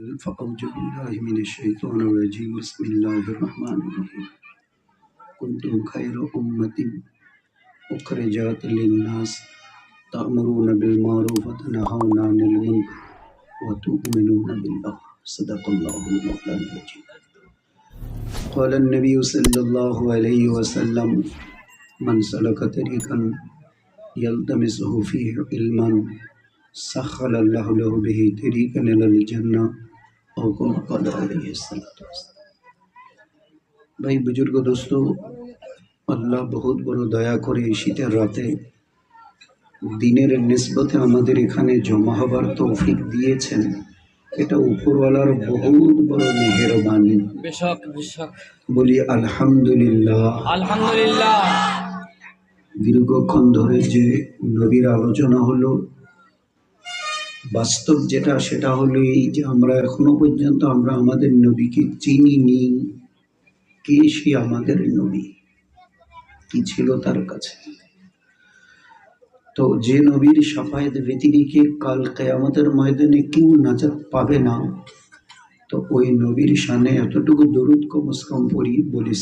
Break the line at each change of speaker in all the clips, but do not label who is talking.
فأعوذ بالله من الشيطان الرجيم. بسم الله الرحمن الرحيم. كنتم خير أمة أخرجت للناس تأمرون بالمعروف وتنهون عن المنكر وتؤمنون بالله صدق الله المولى العظيم. قال النبي صلى الله عليه وسلم من سلك طريقا يلتمسه فيه علما سخر الله له به طريقا إلى الجنة हुकुम ভাই বুজুর্গ দোস্ত আল্লাহ বহুত বড় দয়া করে শীতের রাতে দিনের নিসবতে আমাদের এখানে জমা হবার তৌফিক দিয়েছেন এটা উপরওয়ালার বহুত বড় মেহরবানি বলি আলহামদুলিল্লাহ
আলহামদুলিল্লাহ
দীর্ঘক্ষণ ধরে যে নবীর আলোচনা হলো বাস্তব যেটা সেটা হলো এই যে আমরা এখনও পর্যন্ত আমরা আমাদের নবীকে চিনিনি কে সে আমাদের নবী? কি ছিল তার কাছে? তো যে নবীর সাফায়েত ব্যতিরিকে কাল কেয়ামতের ময়দানে কেউ নাজাত পাবে না। তো ওই নবীর সামনে এতটুকু দরুদ কমস কম পড়ি বলি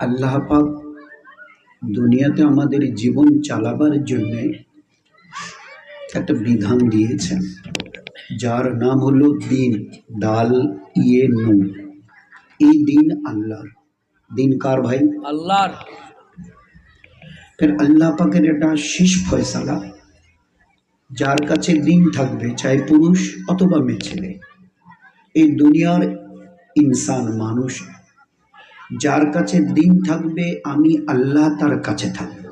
আল্লাহ পাক দুনিয়াতে আমাদের জীবন চালাবার জন্য একটা বিধান দিয়েছেন যার নাম হলো দিন ডাল ইয়ে নু এই দিন আল্লাহর। দিন কার ভাই?
আল্লাহর।
ফের আল্লাহ পাকের এটা শেষ ফয়সালা যার কাছে দিন থাকবে চাই পুরুষ অথবা মেয়ে ছেলে। এই দুনিয়ার ইনসান মানুষ যার কাছে দিন থাকবে, আমি আল্লাহ তার কাছে থাকব।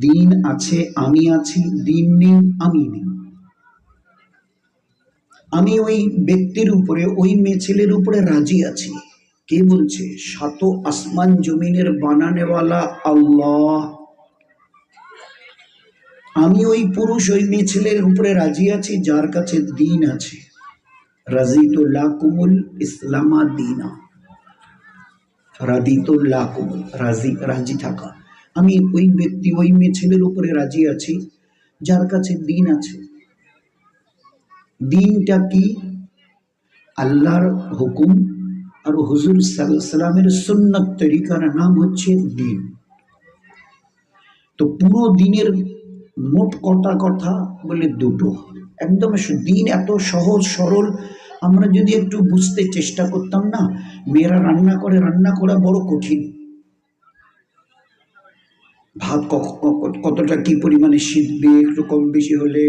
দিন আছে, আমি আছি, দিন নেই, আমি নেই। আমি ওই ব্যক্তির উপরে, ওই মেয়ে ছেলের উপরে রাজি আছি। কে বলছে? সাত আসমান জমিনের বানানেওয়ালা আল্লাহ। আমি ওই পুরুষ, ওই মেয়ে ছেলের উপরে রাজি আছি, যার কাছে দিন আছে। রাজিতুল্লাহ কুমুল ইসলামা দিনা। রাজি রাজি থাকা। আমি ওই ব্যক্তি, ওই মেয়ে ছেলের উপরে রাজি আছি, যার কাছে দিন আছে। দিনটা কি? আল্লাহর হুকুম আর হুজুর সাল্লামের সুন্নত তরিকার নাম হচ্ছে দিন। তো পুরো দিনের মোট কটা কথা বলে দুটো। একদম দিন এত সহজ, সরল আমরা যদি একটু বুঝতে চেষ্টা করতাম না, মেয়েরা রান্না করে, রান্না করা বড় কঠিন। ভাত কতটা কি পরিমাণে সিদ্ধবে একটু কম বেশি হলে,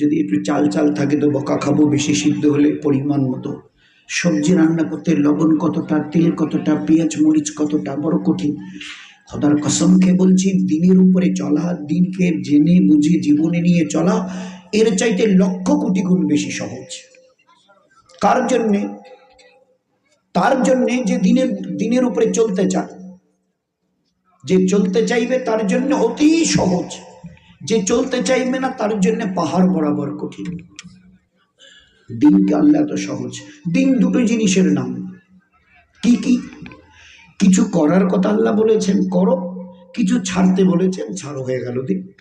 যদি একটু চাল চাল থাকে তো বকা খাব, বেশি সিদ্ধ হলে পরিমাণ মতো। সবজি রান্না করতে লবণ কতটা, তেল কতটা, পেঁয়াজ, মরিচ কতটা বড় কঠিন। খোদার কসমকে বলছি, দিনের উপরে চলা, দিনকে জেনে বুঝে জীবনে নিয়ে চলা, এর চাইতে লক্ষ কোটি গুণ বেশি সহজ। কার জন্যে? তার জন্যে যে দিনের দিনের উপরে চলতে চায়। যে চলতে চাইবে তার জন্য অতি সহজ। যে চলতে চাইবে না তার জন্য পাহাড় বরাবর কঠিন। দিনকে আল্লাহ এত সহজ। দিন দুটো জিনিসের নাম। কি কি? কিছু করার কথা আল্লাহ বলেছেন, করো। কিছু ছাড়তে বলেছেন, ছাড়ো হয়ে গেল দিন।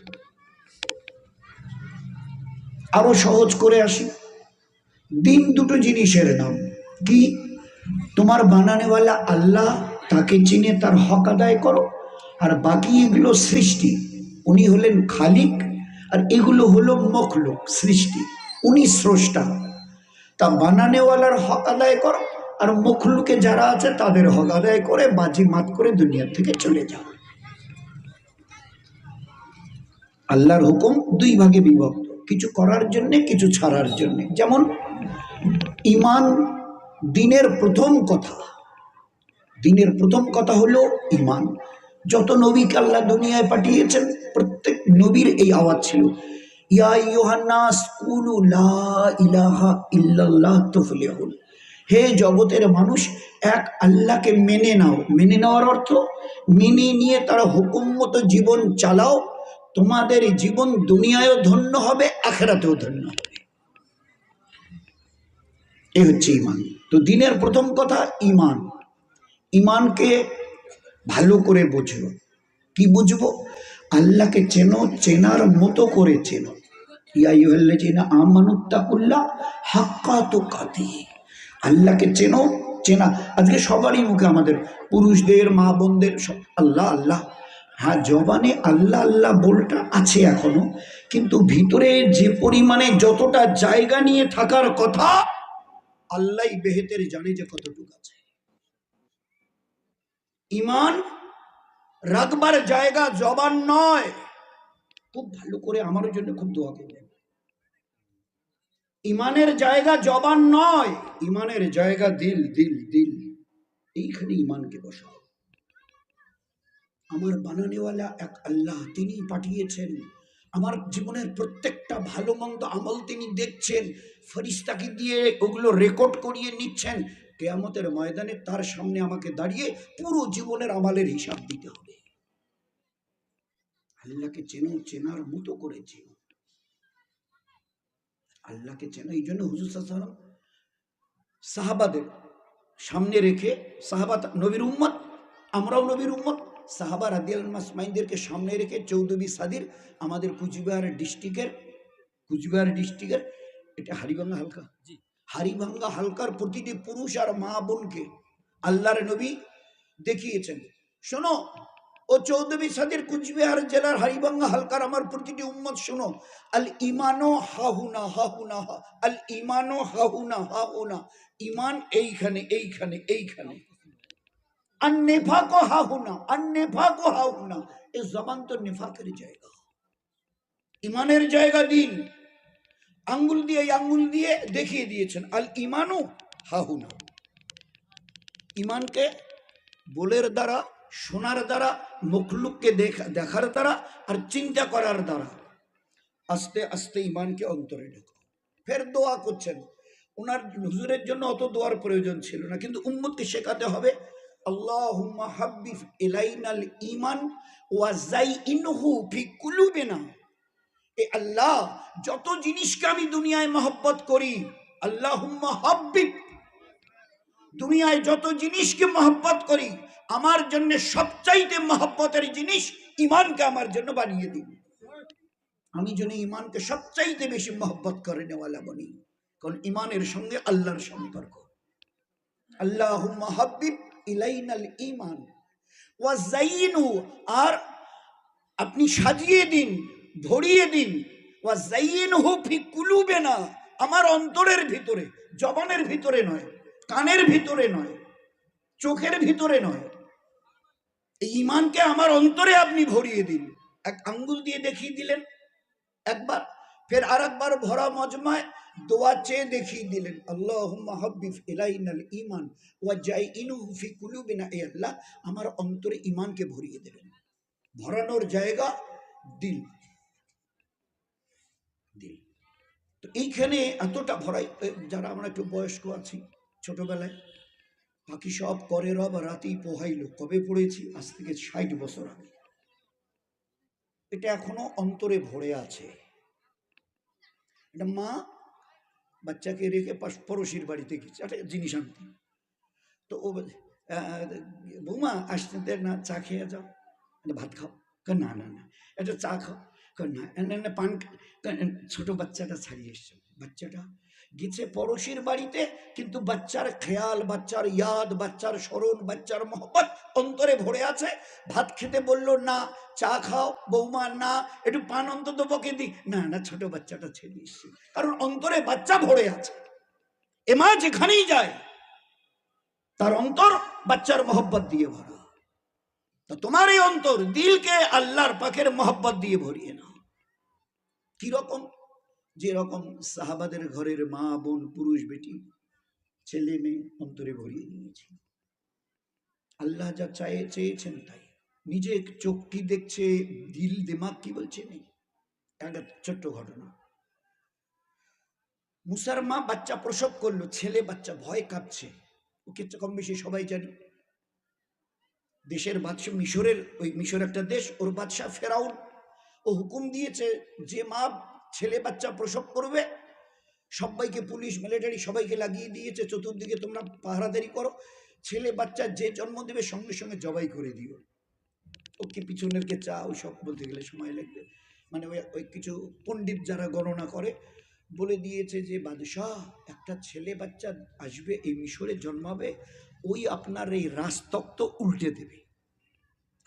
আরও সহজ করে আসি। দিন দুটো জিনিসের নাম। কি? তোমার বানানেওয়ালা আল্লাহ তাকে চিনে তার হক আদায় করো, আর বাকি এগুলো সৃষ্টি। উনি হলেন খালিক, আর এগুলো হলো মখলুক, সৃষ্টি। উনি স্রষ্টা। তা বানানেওয়ালার হক আদায় করো, আর মখলুকে যারা আছে তাদের হক আদায় করে বাজি মাত করে দুনিয়া থেকে চলে যাও। আল্লাহর হুকুম দুই ভাগে বিভক্ত। কিছু করার জন্যে, কিছু ছাড়ার জন্যে। যেমন ইমান দিনের প্রথম কথা। দিনের প্রথম কথা হলো ইমান যত নবীকে আল্লাহ দুনিয়ায় পাঠিয়েছেন, প্রত্যেক নবীর এই আওয়াজ ছিল হে জগতের মানুষ, এক আল্লাহকে মেনে নাও। মেনে নেওয়ার অর্থ, মেনে নিয়ে তারা হুকুম মতো জীবন চালাও। তোমাদের জীবন দুনিয়ায়ও ধন্য হবে, আখেরাতেও ধন্য হবে। এ হচ্ছে ইমান তো দিনের প্রথম কথা ইমান ইমানকে ভালো করে বোঝো। কি বুঝব? আল্লাহকে চেনো, চেনার মতো করে চেনো। আল্লাহকে চেনো, চেনা। আজকে সবারই মুখে আমাদের পুরুষদের মা বোনদের সব আল্লাহ আল্লাহ। হ্যাঁ জবানে আল্লাহ আল্লাহ বলটা আছে এখনও, কিন্তু ভিতরে যে পরিমাণে যতটা জায়গা নিয়ে থাকার কথা, আল্লাহ বেহেতের জানে যে কতটুকু আছে। ইমান রাখবার জায়গা জবান নয়। খুব ভালো করে আমার জন্য খুব দোয়া করবেন। ইমানের জায়গা জবান নয়, ইমানের জায়গা দিল দিল দিল। এইখানে ইমানকে বসাও। আমার বানানেওয়ালা এক আল্লাহ তিনি পাঠিয়েছেন। আমার জীবনের প্রত্যেকটা ভালো মন্দ আমল তিনি দেখছেন। ফরিস্তাকে দিয়ে ওগুলো রেকর্ড করিয়ে নিচ্ছেন। কেয়ামতের ময়দানে তার সামনে আমাকে দাঁড়িয়ে পুরো জীবনের আমালের হিসাব দিতে হবে। আল্লাহকে চেনো, চেনার মতো করে চেনো। আল্লাহকে চেনো, এই জন্য হুজুর সাল্লাম সাহাবাদের সামনে রেখে সাহাবাদ নবীর উম্মত, আমরাও নবীর উম্মত সাহাবা রাদিয়াল মাসমাইনদেরকে সামনে রেখে চৌধুরী সাদির আমাদের কুচবিহার ডিস্ট্রিক্টের কুচবিহার ডিস্ট্রিক্টের এটা হারিবাঙ্গা হালকা? হারিভাঙ্গা হালকার প্রতিটি পুরুষ আর মা বোনকে আল্লাহর নবী দেখিয়েছেন। শোনো ও চৌধুরী সাদির কুচবিহার জেলার হারিবাঙ্গা হালকার আমার প্রতিটি উম্মত শোনো আল ইমানো হাহুনা হাহুনা হা আল ইমানো হাহুনা হাহুনা ইমান এইখানে এইখানে এইখানে। আর নেফাকো হাহুনা আর নেফাকো হাহুনা এ জবান তো নেফাকের জায়গা ইমানের জায়গা দিন আঙ্গুল দিয়ে আঙ্গুল দিয়ে দেখিয়ে দিয়েছেন আল ইমানু হাহুনা ইমানকে বলের দ্বারা শোনার দ্বারা মুখলুককে দেখা দেখার দ্বারা আর চিন্তা করার দ্বারা আস্তে আস্তে ইমানকে অন্তরে ঢোকো ফের দোয়া করছেন ওনার হুজুরের জন্য অত দোয়ার প্রয়োজন ছিল না কিন্তু উম্মতকে শেখাতে হবে আল্লাহ হাব্বিফ ইলাইনাল ওয়া ফি কুলুবিনা এ আল্লাহ, যত জিনিসকে আমি দুনিয়ায় মহব্বত করি, আল্লাহুম্মা হাব্বিব। দুনিয়ায় যত জিনিসকে মহব্বত করি, আমার জন্য সবচাইতে মহব্বতের জিনিস ইমানকে আমার জন্য বানিয়ে দিন। আমি যেন ইমানকে সবচাইতে বেশি মহব্বত করে নেওয়ালা বলি। কারণ ইমানের সঙ্গে আল্লাহর সম্পর্ক। আল্লাহ হাব্বিব ইলাইনাল ইমান আর আপনি সাজিয়ে দিন, ধরিয়ে দিন। ওয়া জাইনহু ফি কুলুবেনা, আমার অন্তরের ভিতরে, জবানের ভিতরে নয়, কানের ভিতরে নয়, চোখের ভিতরে নয়। এই ইমানকে আমার অন্তরে আপনি ভরিয়ে দিন। এক আঙ্গুল দিয়ে দেখিয়ে দিলেন, একবার, ফের আর একবার ভরা মজমায় দোয়া চেয়ে দেখিয়ে দিলেন আল্লাহ হাব্বিফ ইলাইনাল ইমান ওয়া জাই ইনুহু ফি কুলুবিনা এ আল্লাহ, আমার অন্তরে ইমানকে ভরিয়ে দেবেন। ভরানোর জায়গা দিল। দিল। তো এইখানে এতটা ভরাই যারা আমরা একটু বয়স্ক আছি, ছোটবেলায়, বাকি সব করে রব, রাতেই পোহাইল, কবে পড়েছি, আজ থেকে ষাট বছর আগে। এটা এখনও অন্তরে ভরে আছে। এটা মা বাচ্চাকে রেখে পাশ পড়োশির বাড়িতে গেছে একটা জিনিস আনতে তো ও বলে, আহ, বৌমা আসতে দে না চা খেয়ে যাও একটা ভাত খাও কয়, না না না একটা চা খাও কয়, না না, না পান খা- কয়, ছোট বাচ্চাটা ছাড়িয়ে এসছে বাচ্চাটা গেছে পড়োশির বাড়িতে, কিন্তু বাচ্চার খেয়াল, বাচ্চার ইয়াদ, বাচ্চার স্মরণ, বাচ্চার মহব্বত অন্তরে ভরে আছে। ভাত খেতে বলল, না, চা খাও, বৌমা, না, একটু পান অন্তত বকে দি। না না, ছোট বাচ্চাটা ছেড়ে এসছে, কারণ অন্তরে বাচ্চা ভরে আছে। এমা যেখানেই যায়, তার অন্তর বাচ্চার মহব্বত দিয়ে ভরা। তা তোমার এই অন্তর, দিলকে আল্লাহর পাখের মহব্বত দিয়ে ভরিয়ে নাও। কীরকম? যেরকম সাহাবাদের ঘরের মা, বোন, পুরুষ, বেটি, ছেলে, মেয়ে অন্তরে ভরিয়ে নিয়েছে। আল্লাহ যা চায়ে, চেয়েছেন তাই। নিজে চোখ কি দেখছে, দিল দিমাগ কি বলছে নেই। একটা ছোট্ট ঘটনা। মুসার মা বাচ্চা প্রসব করল, ছেলে বাচ্চা ভয় কাঁপছে। ওকে কম বেশি সবাই জানি। দেশের বাদশাহ, মিশরের, ওই মিশর একটা দেশ, ওর বাদশাহ ফেরাউন। ও হুকুম দিয়েছে যে, মা ছেলে বাচ্চা প্রসব করবে, সবাইকে পুলিশ মিলিটারি সবাইকে লাগিয়ে দিয়েছে, চতুর্দিকে তোমরা পাহারাদারি করো, ছেলে বাচ্চা যে জন্ম দেবে সঙ্গে সঙ্গে জবাই করে দিও। ওকে পিছনের কে চা ওই সব বলতে গেলে সময় লাগবে। মানে ওই ওই কিছু পণ্ডিত যারা গণনা করে, বলে দিয়েছে যে, বাদশাহ, একটা ছেলে বাচ্চা আসবে, এই মিশরে জন্মাবে, ওই আপনার এই রাজতক্ত উল্টে দেবে।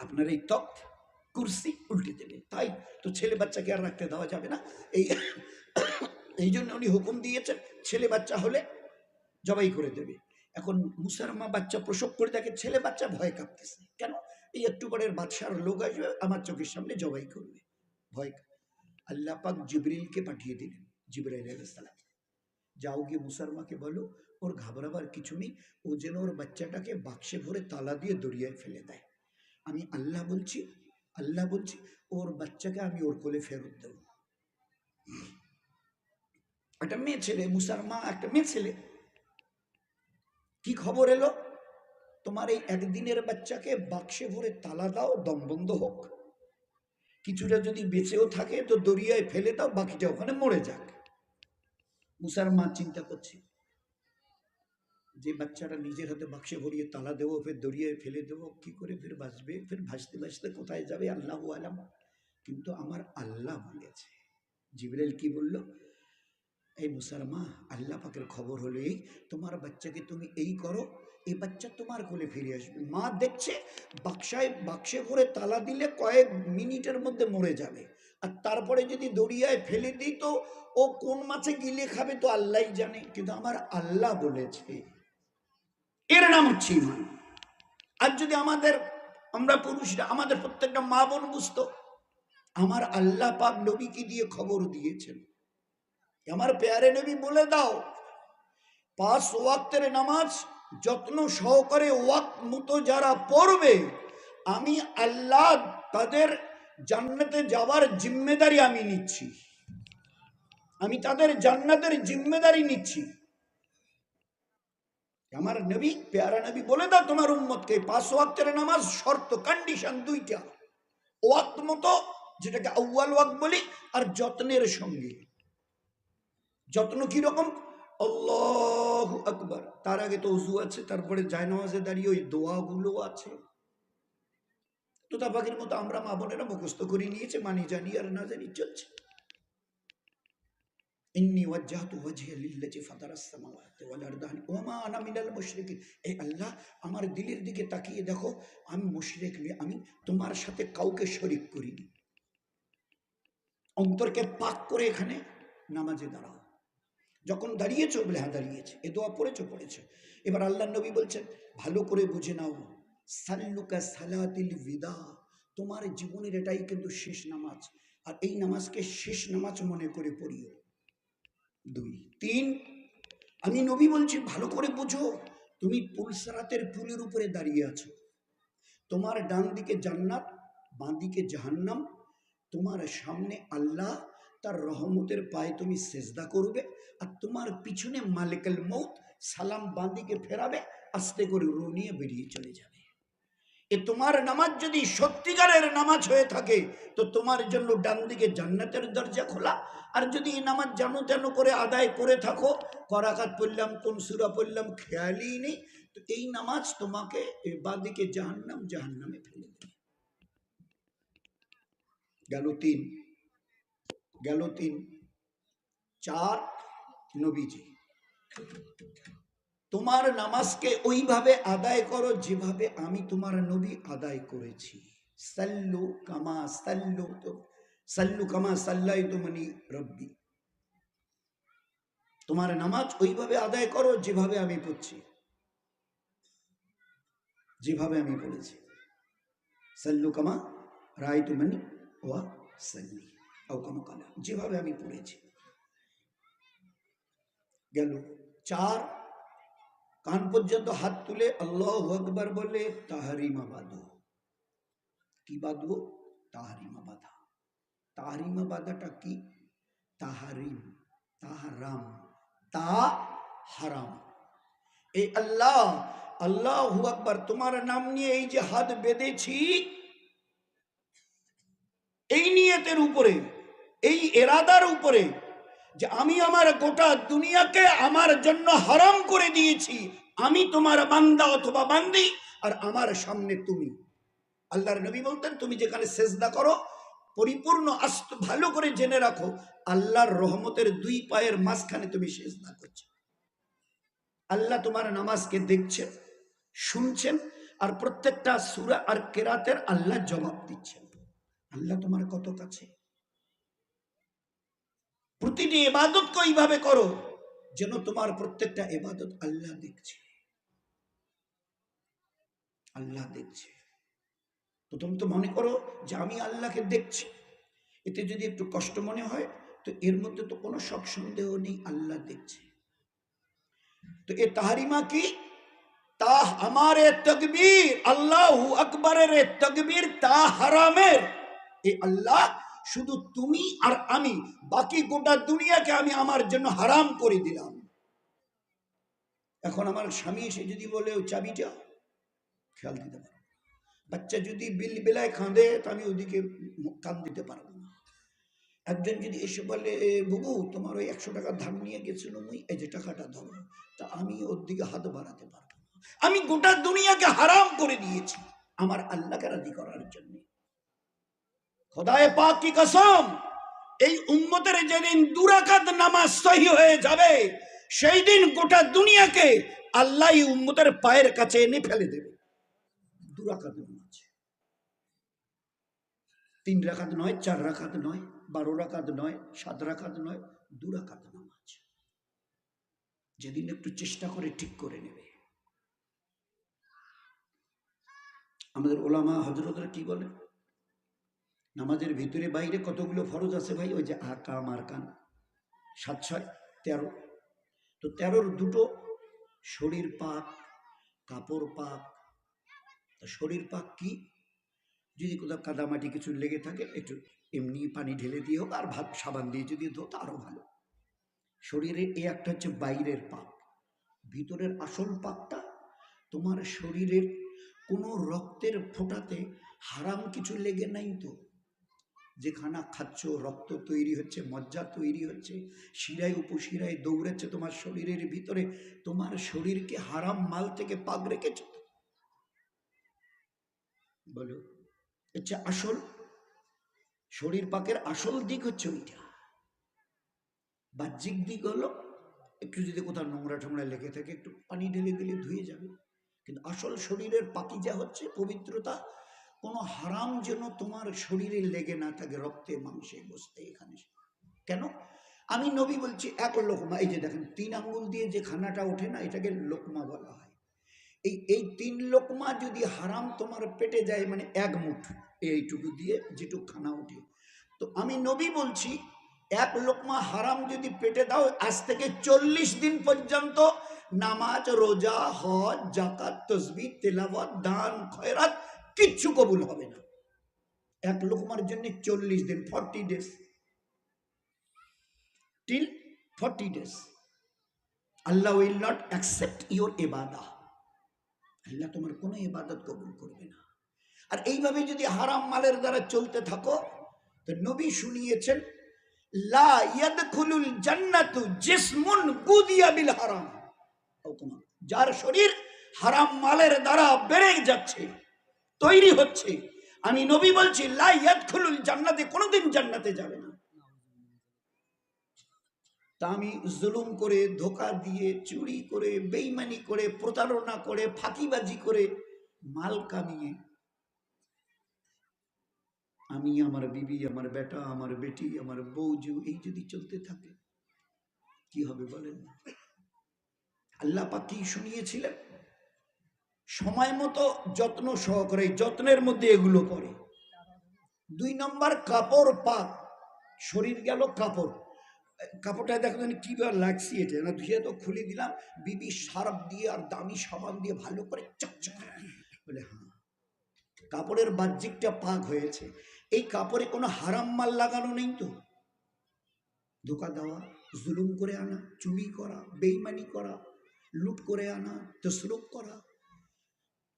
আপনার এই তক্ত কুর্সি উল্টে দেবে। তাই তো ছেলে বাচ্চাকে আর রাখতে দেওয়া যাবে না। এই এই জন্য উনি হুকুম দিয়েছেন, ছেলে বাচ্চা হলে জবাই করে দেবে। এখন মুসারমা বাচ্চা প্রসব করে দেখে ছেলে বাচ্চা ভয় কাঁপতেছে। কেন? এই একটু পরের বাদশার লোক আসবে, আমার চোখের সামনে জবাই করবে। ভয় আল্লাহ পাক জিবরিলকে পাঠিয়ে দিলেন, জিবরাইল আলাইসালাম যাও গিয়ে মুসারমাকে বলো, ওর ঘাবড়াবার কিছু নেই, ও যেন ওর বাচ্চাটাকে বাক্সে ভরে তালা দিয়ে দরিয়ায় ফেলে দেয়। আমি আল্লাহ বলছি আল্লাহ বলছি, ওর বাচ্চাকে আমি ওর কোলে ফেরত দেব। একটা মেয়ে ছেলে, মুসার মা, একটা মেয়ে ছেলে। কি খবর এলো? তোমার এই একদিনের বাচ্চাকে বাক্সে ভরে তালা দাও, দম বন্ধ হোক। কিছুটা যদি বেঁচেও থাকে, তো দরিয়ায় ফেলে দাও, বাকিটা ওখানে মরে যাক। মুসার মা চিন্তা করছে যে বাচ্চাটা নিজের হাতে বাক্সে ভরিয়ে তালা দেবো, ফের দরিয়ায় ফেলে দেবো, কি করে ফের বাঁচবে, ফের ভাসতে ভাসতে কোথায় যাবে? আল্লাহ আলাম। কিন্তু আমার আল্লাহ বলেছে জিবরাইল কি বলল? এই মুসারমা আল্লাহ পাকের খবর হলো এই, তোমার বাচ্চাকে তুমি এই করো, এই বাচ্চা তোমার কোলে ফিরে আসবে। মা দেখছে, বাক্সায়, বাক্সে করে তালা দিলে কয়েক মিনিটের মধ্যে মরে যাবে। আর তারপরে যদি দরিয়ায় ফেলে দিই তো ও কোন মাছে গিলে খাবে তো আল্লাহই জানে। কিন্তু আমার আল্লাহ বলেছে এর নাম হচ্ছে ইমান। আর যদি আমাদের, আমরা পুরুষরা, আমাদের প্রত্যেকটা মা বোন বুঝতো, আমার আল্লাহ পাক নবীকে দিয়ে খবর দিয়েছেন। আমার পেয়ারে নবী বলে দাও, পাঁচ ওয়াক্তের নামাজ যত্ন সহকারে ওয়াক্ত মতো যারা পড়বে, আমি আল্লাহ তাদের জান্নাতে যাওয়ার জিম্মেদারি আমি নিচ্ছি। আমি তাদের জান্নাতের জিম্মেদারি নিচ্ছি। আমার নবী, পেয়ারা নবী বলে দাও, তোমার উম্মতকে। পাঁচ ওয়াক্তের নামাজ শর্ত কন্ডিশন দুইটা ওয়াক্ত মতো, যেটাকে আউয়াল ওয়াক্ত বলি, আর যত্নের সঙ্গে। যত্ন কীরকম আল্লাহ আকবার। তার আগে তো উজু আছে, তারপরে জায়নামাজে দাঁড়িয়ে ওই দোয়াগুলো আছে। তোতা পাখির মতো আমরা মা বোনেরা মুখস্থ করে নিয়েছে, মানি জানি আর না জানি চলছে। ইন্নি ওয়াজ্জাহতু লিল্লাযী ফাতারাস সামাওয়াতি ওয়াল ওয়া মা আনা মিনাল মুশরিকিন আল্লাহ, আমার দিলের দিকে তাকিয়ে দেখো। আমি মুশরিক নই, আমি তোমার সাথে কাউকে শরীক করিনি। অন্তরকে পাক করে এখানে নামাজে দাঁড়াও। যখন দাঁড়িয়েছো বলে হ্যাঁ দাঁড়িয়েছে। এ দোয়া পড়েছো পড়েছো। এবার আল্লাহ নবী বলছেন, ভালো করে বুঝে নাও। সাল্লুকা সালাতিল বিদা। তোমার জীবনের এটাই কিন্তু শেষ নামাজ। আর এই নামাজকে শেষ নামাজ মনে করে পড়িও। দুই। তিন, আমি নবী বলছি, ভালো করে বোঝো, তুমি পুলসারাতের পুলের উপরে দাঁড়িয়ে আছো। তোমার ডান দিকে জান্নাত বাঁ দিকে জাহান্নাম। তোমার সামনে আল্লাহ, তার রহমতের পায়ে তুমি সেজদা করবে আর তোমার পিছনে মালিকাল মৌত সালাম বাঁদিকে ফেরাবে, আস্তে করে রু নিয়ে বেরিয়ে চলে যাবে। এ তোমার নামাজ যদি সত্যিকারের নামাজ হয়ে থাকে, তো তোমার জন্য ডান দিকে জান্নাতের দরজা খোলা। আর যদি এই নামাজ জানো তেন করে আদায় করে থাকো, করাকাত পড়লাম কোন সুরা পড়লাম, খেয়ালই নেই, তো এই নামাজ তোমাকে বাঁদিকে জাহান্নাম, জাহান্নামে ফেলে দেবে। গেল তিন গেল তিন, চার, নবীজি। তোমার নামাজকে ওইভাবে আদায় করো যেভাবে আমি তোমার নবী আদায় করেছি। সাল্লু কামা সাল্লু তো, সাল্লু কামা সাল্লাই তো মানি রব্বি। তোমার নামাজ ওইভাবে আদায় করো যেভাবে আমি পড়ছি। যেভাবে আমি পড়েছি। সাল্লু কামা রায় তো মানি ওয়া সাল্লি কালা, যেভাবে আমি পড়েছি। গেল চার কান পর্যন্ত হাত তুলে আল্লাহ আকবর বলে, তাহারিমা বাঁধো। কি বাঁধবো? তাহারিমা বাঁধা। তাহারিমা বাঁধাটা কি? তাহারিম, তাহারাম, তা হারাম। এই আল্লাহ আল্লাহ আকবর, তোমার নাম নিয়ে এই যে হাত বেঁধেছি, এই নিয়তের উপরে, এই এরাদার উপরে যে আমি আমার গোটা দুনিয়াকে আমার জন্য হারাম করে দিয়েছি। আমি তোমার বান্দা অথবা বান্দি, আর আমার সামনে তুমি। আল্লাহর নবী বলতেন, তুমি যেখানে সেজদা করো, পরিপূর্ণ আস্ত ভালো করে জেনে রাখো, আল্লাহর রহমতের দুই পায়ের মাঝখানে তুমি সেজদা করছ। আল্লাহ তোমার নামাজকে দেখছেন, শুনছেন, আর প্রত্যেকটা সুরা আর কেরাতের আল্লাহ জবাব দিচ্ছেন। আল্লাহ তোমার কত কাছে? প্রতিটি এবাদতকে এইভাবে করো, যেন তোমার প্রত্যেকটা এবাদত আল্লাহ দেখছে। আল্লাহ দেখছে। প্রথম তো মনে করো যে আমি আল্লাহকে দেখছি। এতে যদি একটু কষ্ট মনে হয়, তো এর মধ্যে তো কোনো সব সন্দেহ নেই, আল্লাহ দেখছে। তো এ তাহারিমা কি? তা আমার এ তকবীর, আল্লাহ আকবরের তকবীর, তা হারামের। এ আল্লাহ শুধু তুমি আর আমি বাকি গোটা দুনিয়াকে আমি আমার জন্য হারাম করে দিলাম। এখন আমার স্বামী এসে যদি বলে ও চাবিটা? খেয়াল দিতে পারব বাচ্চা যদি বিল বেলায় কাঁদে তো আমি ওদিকে কান দিতে পারব না। একজন যদি এসে বলে "এ, বুবু তোমার ওই একশো টাকা ধার নিয়ে গেছিল মুই এই যে টাকাটা ধরো তা আমি ওর দিকে হাত বাড়াতে পারব আমি গোটা দুনিয়াকে হারাম করে দিয়েছি আমার আল্লাহকে রাজি করার জন্য। খোদায় পাক কি কসম? এই উম্মতের যেদিন দুরাকাত নামাজ সহি হয়ে যাবে, সেই দিন গোটা দুনিয়াকে আল্লাহ উম্মতের পায়ের কাছে এনে ফেলে দেবে। দুরাকাত নামাজ। তিন রাকাত নয়, চার রাকাত নয়, বারো রাকাত নয়, সাত রাকাত নয়, দু রাকাত নামাজ। যেদিন একটু চেষ্টা করে ঠিক করে নেবে। আমাদের ওলামা হজরতরা কি বলে? নামাজের ভিতরে বাইরে কতগুলো ফরজ আছে ভাই? ওই যে আকা মারকান, সাত, ছয়, তেরো। তো তেরোর দুটো শরীর পাক, কাপড় পাক। তা শরীর পাক কি? যদি কোথাও কাদামাটি কিছু লেগে থাকে, একটু এমনি পানি ঢেলে দিয়ে হোক, আর ভাত, সাবান দিয়ে যদি ধো তা আরও ভালো। শরীরের এই একটা হচ্ছে বাইরের পাক। ভিতরের আসল পাকটা তোমার শরীরের কোনো রক্তের ফোঁটাতে হারাম কিছু লেগে নাই তো? যে খানা খাচ্ছ, রক্ত তৈরি হচ্ছে, মজ্জা তৈরি হচ্ছে, শিরায় উপশিরায় দৌড়াচ্ছে তোমার শরীরের ভিতরে, তোমার শরীরকে হারাম মাল থেকে পাক রেখেছ বলো, হচ্ছে আসল, শরীর পাকের আসল দিক হচ্ছে ওইটা। বাহ্যিক দিক হলো, একটু যদি কোথাও নোংরা টোংরা লেগে থাকে, একটু পানি ঢেলে দিলে ধুয়ে যাবে। কিন্তু আসল শরীরের পাকিজা হচ্ছে, পবিত্রতা কোনো হারাম যেন তোমার শরীরে লেগে না থাকে, রক্তে মাংসে বসতে এখানে। কেন? আমি নবী বলছি, এক লোকমা, এই যে দেখেন, তিন আঙ্গুল দিয়ে যে খানাটা ওঠে না, এটাকে লোকমা বলা হয়। এই এই তিন লোকমা যদি হারাম তোমার পেটে যায় মানে এক মুঠ, এইটুকু দিয়ে যেটুক খানা ওঠে। তো আমি নবী বলছি, এক লোকমা হারাম যদি পেটে দাও, আজ থেকে চল্লিশ দিন পর্যন্ত নামাজ, রোজা, হজ জাকাত তসবি তেলাওয়াত, দান, খয়রাত কিচ্ছু কবুল হবে না। এক লোকমার জন্য চল্লিশ দিন forty days till forty days Allah will not accept your এবাদা Allah তোমার কোনো ইবাদত কবুল করবে না। আর এইভাবে যদি হারাম মালের দ্বারা চলতে থাকো, তো নবী শুনিয়েছেন জান্নাতু হারাম। যার শরীর হারাম মালের দ্বারা বেড়ে যাচ্ছে। তৈরি হচ্ছে। আমি নবী বলছি, লা ইয়াদখুলুল জান্নাতে, কোনোদিন জান্নাতে যাবে না। তা আমি জুলুম করে, ধোকা দিয়ে, চুরি করে, বেইমানি করে, প্রতারণা করে, ফাঁকিবাজি করে মাল কামিয়ে আমি আমার বিবি, আমার বেটা, আমার বেটি, আমার বৌজু এই যদি চলতে থাকে, কি হবে বলেন? আল্লাহ পাক শুনিয়েছিলেন? সময় মতো যত্ন সহকারে, যত্নের মধ্যে এগুলো করে। দুই নম্বর কাপড় পাক। শরীর গেল কাপড়। কাপড়টা দেখো জানি কি বার লাগছি এটা? না, ধুয়ে তো খুলে দিলাম। বিবি সার্ফ দিয়ে আর দামি সাবান দিয়ে ভালো করে চকচক বলে হ্যাঁ কাপড়ের বাহ্যিকটা পাক হয়েছে। এই কাপড়ে কোনো হারাম মাল লাগানো নেই তো? ধোকা দেওয়া, জুলুম করে আনা, চুরি করা, বেইমানি করা, লুট করে আনা তসরুপ করা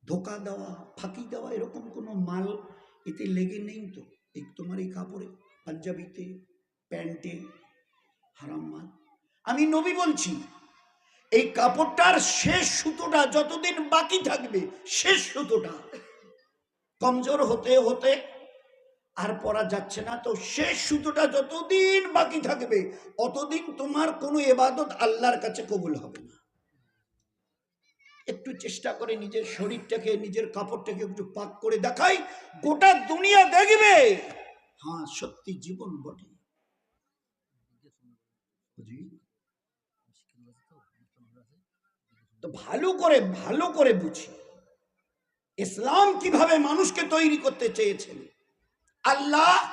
ধোকা দেওয়া ফাঁকি দেওয়া এরকম কোনো মাল এতে লেগে নেই তো? এই তোমার এই কাপড়ে, পাঞ্জাবিতে, প্যান্টে, হারাম মাল? আমি নবী বলছি, এই কাপড়টার শেষ সুতোটা যতদিন বাকি থাকবে, শেষ সুতোটা। কমজোর হতে হতে আর পরা যাচ্ছে না তো, শেষ সুতোটা যতদিন বাকি থাকবে, অতদিন তোমার কোনো এবাদত আল্লাহর কাছে কবুল হবে না। একটু চেষ্টা করে নিজের শরীরটাকে, নিজের কাপড়টাকে একটু পাক করে দেখাই, গোটা দুনিয়া দেখবে। হ্যাঁ সত্যি জীবন বটে। তো ভালো করে ভালো করে বুঝি। ইসলাম কীভাবে মানুষকে তৈরি করতে চেয়েছেন? আল্লাহ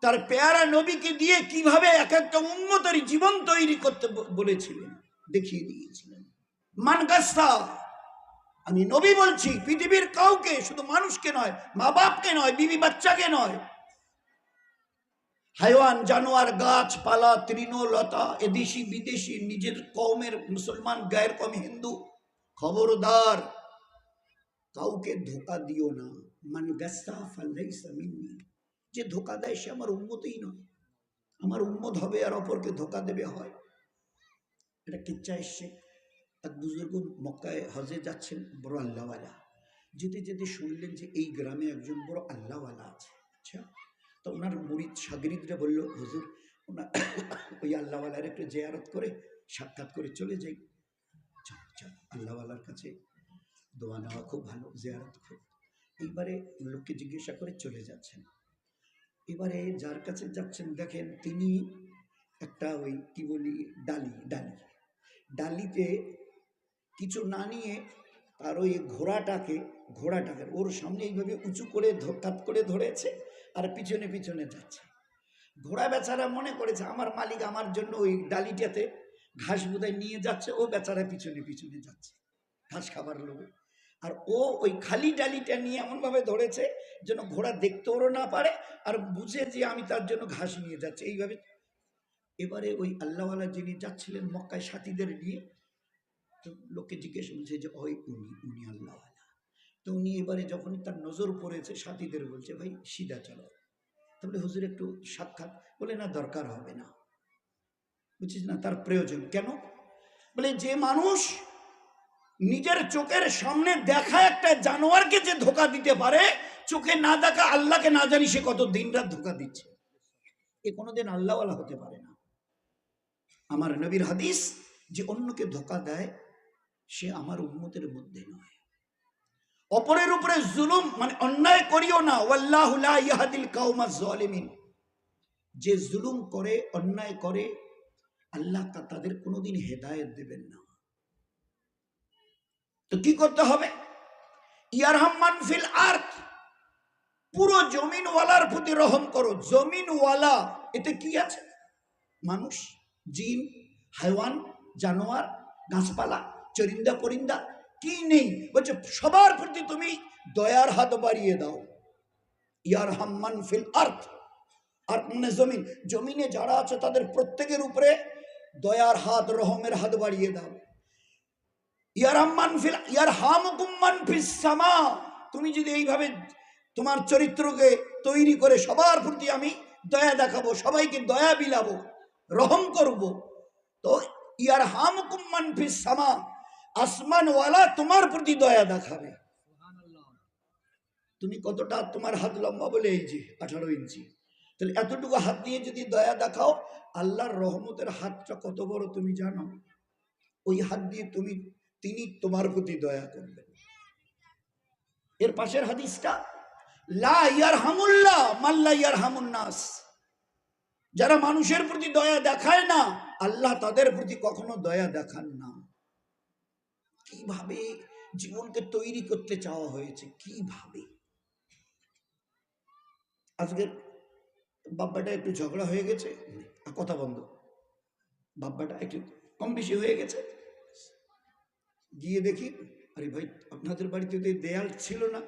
তার পেয়ারা নবীকে দিয়ে কীভাবে এক একটা উন্মতের জীবন তৈরি করতে বলেছিলেন? দেখিয়ে দিয়েছিলেন। মানগাস্তা। আমি নবী বলছি, পৃথিবীর কাউকে, শুধু মানুষকে নয় মা বাপকে নয়, বিবি বাচ্চাকে নয়। হাইওয়ান, জানোয়ার, গাছপালা, তৃণলতা, এদেশি, বিদেশি, নিজের কমের মুসলমান, গায়ের কম হিন্দু, খবরদার। কাউকে ধোকা দিও না। মান গাস্তা যে ধোকা দেয় সে আমার উন্মতই নয়। আমার উন্মত হবে আর অপরকে ধোকা দেবে হয়। এটা কিচ্ছা এসছে। এক বুজুর্গ মক্কায় হজে যাচ্ছেন, বড় আল্লাহওয়ালা। যেতে যেতে শুনলেন যে এই গ্রামে একজন বড় আল্লাহওয়ালা আছে। আচ্ছা তো ওনার মুরিদ সাগরিদরা বলল, হুজুর ওনার ওই আল্লাহওয়ালার একটু জেয়ারত করে, সাক্ষাৎ করে চলে যাই। চল চল, আল্লাহওয়ালার কাছে দোয়া নেওয়া খুব ভালো, জেয়ারত খুব। এইবারে লোককে জিজ্ঞাসা করে চলে যাচ্ছেন। এবারে যার কাছে যাচ্ছেন, দেখেন তিনি একটা ওই কি বলি, ডালি ডালি। ডালিতে কিছু না নিয়ে তার ওই ঘোড়াটাকে ঘোড়াটাকে ওর সামনে এইভাবে উঁচু করে ধকাত করে ধরেছে আর পিছনে পিছনে যাচ্ছে। ঘোড়া বেচারা মনে করেছে, আমার মালিক আমার জন্য ওই ডালিটাতে ঘাস বোধহয় নিয়ে যাচ্ছে, ও বেচারা পিছনে পিছনে যাচ্ছে, ঘাস খাবার লোভে। আর ও ওই খালি ডালিটা নিয়ে এমনভাবে ধরেছে যেন ঘোড়া দেখতেও না পারে আর বুঝে যে আমি তার জন্য ঘাস নিয়ে যাচ্ছি। এইভাবে এবারে ওই আল্লাহওয়ালা যিনি যাচ্ছিলেন মক্কায় সাথীদের নিয়ে তো লোককে জিজ্ঞেস করছে যে, ওই উনি উনি আল্লাহওয়ালা তো উনি এবারে যখন তার নজর পড়েছে, সাথীদের বলছে, ভাই, সিধা চলো। তাহলে হুজুর, একটু সাক্ষাৎ। বলে, না, দরকার হবে না। বুঝছিস না, তার প্রয়োজন। কেন? বলে, যে মানুষ নিজের চোখের সামনে দেখা একটা জানোয়ারকে যে ধোকা দিতে পারে, চোখে না দেখা আল্লাহকে না জানি সে কত দিন রাত ধোকা দিচ্ছে। এ কোনোদিন আল্লাহওয়ালা হতে পারে না। আমার নবীর হাদিস যে অন্যকে ধোকা দেয় সে আমার উন্মতের মধ্যে নয়। অপরের উপরে জুলুম মানে অন্যায় করিও না। ওয়াল্লাহু লা কাউমা জালিমিন যে জুলুম করে, অন্যায় করে, আল্লাহ তা তাদের কোনোদিন হেদায়েত দেবেন না। তো কি করতে হবে? ইয়ারহাম্মান ফিল আর্থ পুরো জমিনওয়ালার প্রতি রহম করো। জমিনওয়ালা, এতে কি আছে? মানুষ, জিন, হাইওয়ান, জানোয়ার, গাছপালা চরিন্দা পরিন্দা, কি নেই? বলছে, সবার প্রতি তুমি দয়ার হাত বাড়িয়ে দাও। ইয়ার হাম্মান ফিল আর্থ আর মানে জমিন। জমিনে যারা আছে তাদের প্রত্যেকের উপরে দয়ার হাত, রহমের হাত বাড়িয়ে দাও। ইয়ার হাম্মান ফিল ইয়ার হামকুম্মান ফিস সামা, তুমি যদি এইভাবে তোমার চরিত্রকে তৈরি করে সবার প্রতি আমি দয়া দেখাবো, সবাইকে দয়া বিলাবো, রহম করব, তো ইয়ার হামকুম্মান ফিস সামা আসমানওয়ালা তোমার প্রতি দয়া দেখাবে। তুমি কতটা তোমার হাত লম্বা বলে এই যে আঠারো ইঞ্চি। তাহলে এতটুকু হাত দিয়ে যদি দয়া দেখাও, আল্লাহর রহমতের হাতটা কত বড় তুমি জানো? ওই হাত দিয়ে তুমি, তিনি তোমার প্রতি দয়া করবেন। এর পাশের হাদিসটা, লা ইয়ার হামুল্লাহ মাল্লা ইয়ার হামুন্নাস যারা মানুষের প্রতি দয়া দেখায় না, আল্লাহ তাদের প্রতি কখনো দয়া দেখান না। কীভাবে জীবনকে তৈরি করতে চাওয়া হয়েছে? কীভাবে? আজকের বাব্বাটা একটু ঝগড়া হয়ে গেছে? কথা বন্ধ। বাব্বাটা একটু কম বেশি হয়ে গেছে? গিয়ে দেখি, আরে ভাই, আপনাদের বাড়িতে তো দেয়াল ছিল না।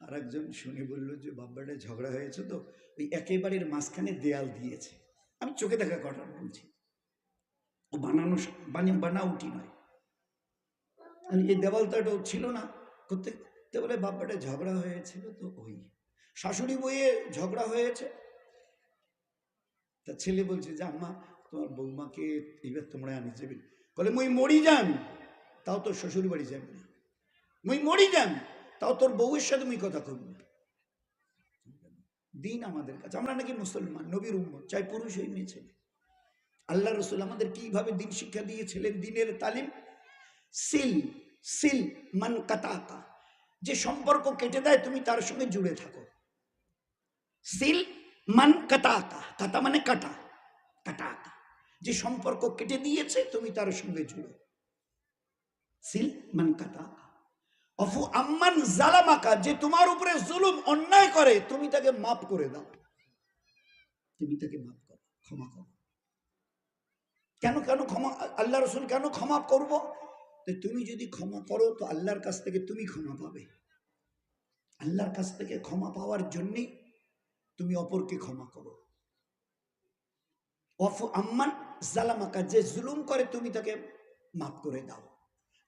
আর একজন শুনে বলল যে বাব্বাটা ঝগড়া হয়েছে তো, ওই একেবারের মাঝখানে দেয়াল দিয়েছে। আমি চোখে দেখা ঘটনা বলছি। ও বানানো, বানিয়ে বানাউটি নয়। আর এই দেওয়ালটা ওটাও ছিল না। করতে তো বলে বাব্বাটা ঝগড়া হয়েছিল তো ওই শাশুড়ি বইয়ে ঝগড়া হয়েছে। তা ছেলে বলছে যে, আম্মা, তোমার বৌমাকে এবার তোমরা আনি যাবে বলে, মুই মরি যান তাও তোর শ্বশুর বাড়ি যাবে না। মুই মরি যান তাও তোর বউয়ের সাথে তুমি কথা করবি না। দিন আমাদের কাছে, আমরা নাকি মুসলমান, নবীর উম্মত, চাই পুরুষ হই মেয়ে ছেলে। আল্লাহ রসুল আমাদের কীভাবে দিন শিক্ষা দিয়েছিলেন, দিনের তালিম। সিল সিল মান কাতাকা যে সম্পর্ক কেটে দেয়, তুমি তার সঙ্গে জুড়ে থাকো। সিল মান কাতাকা কাতা মানে কাটা, কাটাকা। যে সম্পর্ক কেটে দিয়েছে, তুমি তার সঙ্গে জুড়ো। সিল মান কাতাকা অফু আম্মান জালামাকা, যে তোমার উপরে জুলুম, অন্যায় করে, তুমি তাকে মাফ করে দাও। তুমি তাকে মাফ করো, ক্ষমা করো। কেন কেন ক্ষমা, আল্লাহ রসুল কেন ক্ষমা করব? তো তুমি যদি ক্ষমা করো, তো আল্লাহর কাছ থেকে তুমি ক্ষমা পাবে। আল্লাহর কাছ থেকে ক্ষমা পাওয়ার জন্যেই তুমি অপরকে ক্ষমা করো। আম্মান জালামাকা, যে জুলুম করে তুমি তাকে মাফ করে দাও।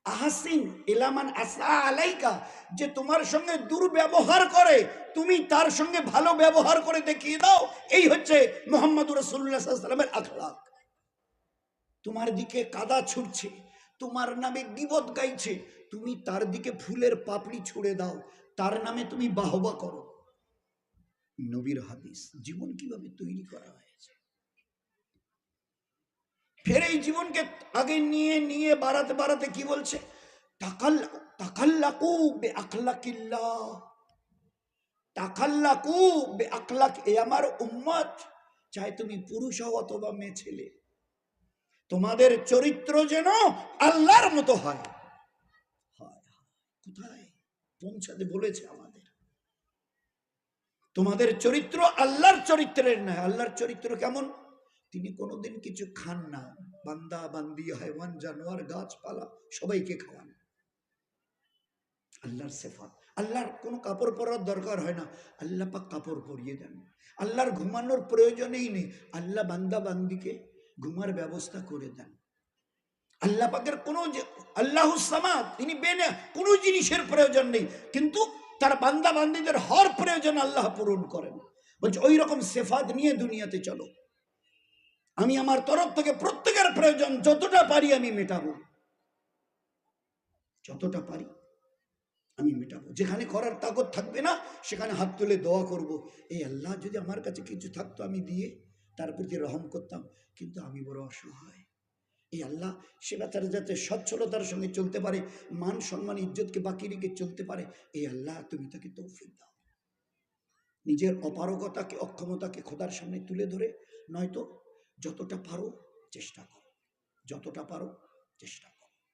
আহাসিন ইলামান আসা আলাইকা, যে তোমার সঙ্গে দুর্ব্যবহার করে, তুমি তার সঙ্গে ভালো ব্যবহার করে দেখিয়ে দাও। এই হচ্ছে মোহাম্মদ রসুল্লাহ সাল্লামের আখলাক। তোমার দিকে কাদা ছুটছে। তোমার নামে বিপদ গাইছে, তুমি তার দিকে ফুলের পাপড়ি ছুড়ে দাও, তার নামে তুমি বাহবা করো। নবীর হাদিস, জীবন কীভাবে তৈরি করা হয়েছে? ফের এই জীবনকে আগে নিয়ে নিয়ে বাড়াতে বাড়াতে কি বলছে? বে আমার উম্মত চাই তুমি পুরুষ হও অথবা মেয়ে ছেলে। তোমাদের চরিত্র যেন আল্লাহর মতো হয়। কোথায়? পৌঁছাতে বলেছে আমাদের। তোমাদের চরিত্র আল্লাহর চরিত্রের নয়। আল্লাহর চরিত্র কেমন? তিনি কোনোদিন কিছু খান না। বান্দা, বান্দি হাইওয়ান জানোয়ার, গাছপালা, সবাইকে খাওয়ান। আল্লাহর সেফাত। আল্লাহর কোনো কাপড় পরার দরকার হয় না। আল্লাহ পাক কাপড় পরিয়ে দেন। আল্লাহর ঘুমানোর প্রয়োজনেই নেই। আল্লাহ বান্দা, বান্দিকে ঘুমার ব্যবস্থা করে দেন। আল্লাহ পাকের কোনো আল্লাহ তিনি বেনে কোনো জিনিসের প্রয়োজন নেই। কিন্তু তার বান্দা বান্দিদের হর প্রয়োজন আল্লাহ পূরণ করেন। বলছে, ওই রকম সেফাত নিয়ে দুনিয়াতে চলো। আমি আমার তরফ থেকে প্রত্যেকের প্রয়োজন যতটা পারি আমি মেটাবো। যতটা পারি আমি মেটাবো। যেখানে করার তাকত থাকবে না, সেখানে হাত তুলে দোয়া করব। এই আল্লাহ যদি আমার কাছে কিছু থাকতো আমি দিয়ে তার প্রতি রহম করতাম, কিন্তু আমি বড় অসহায়। এই আল্লাহ সে তারা যাতে সচ্ছলতার সঙ্গে চলতে পারে, মান সম্মান, ইজ্জতকে বাকি রেখে চলতে পারে, এই আল্লাহ তুমি তাকে তৌফিক দাও। নিজের অপারগতাকে, অক্ষমতাকে খোদার সামনে তুলে ধরে, নয়তো যতটা পারো চেষ্টা করো। যতটা পারো চেষ্টা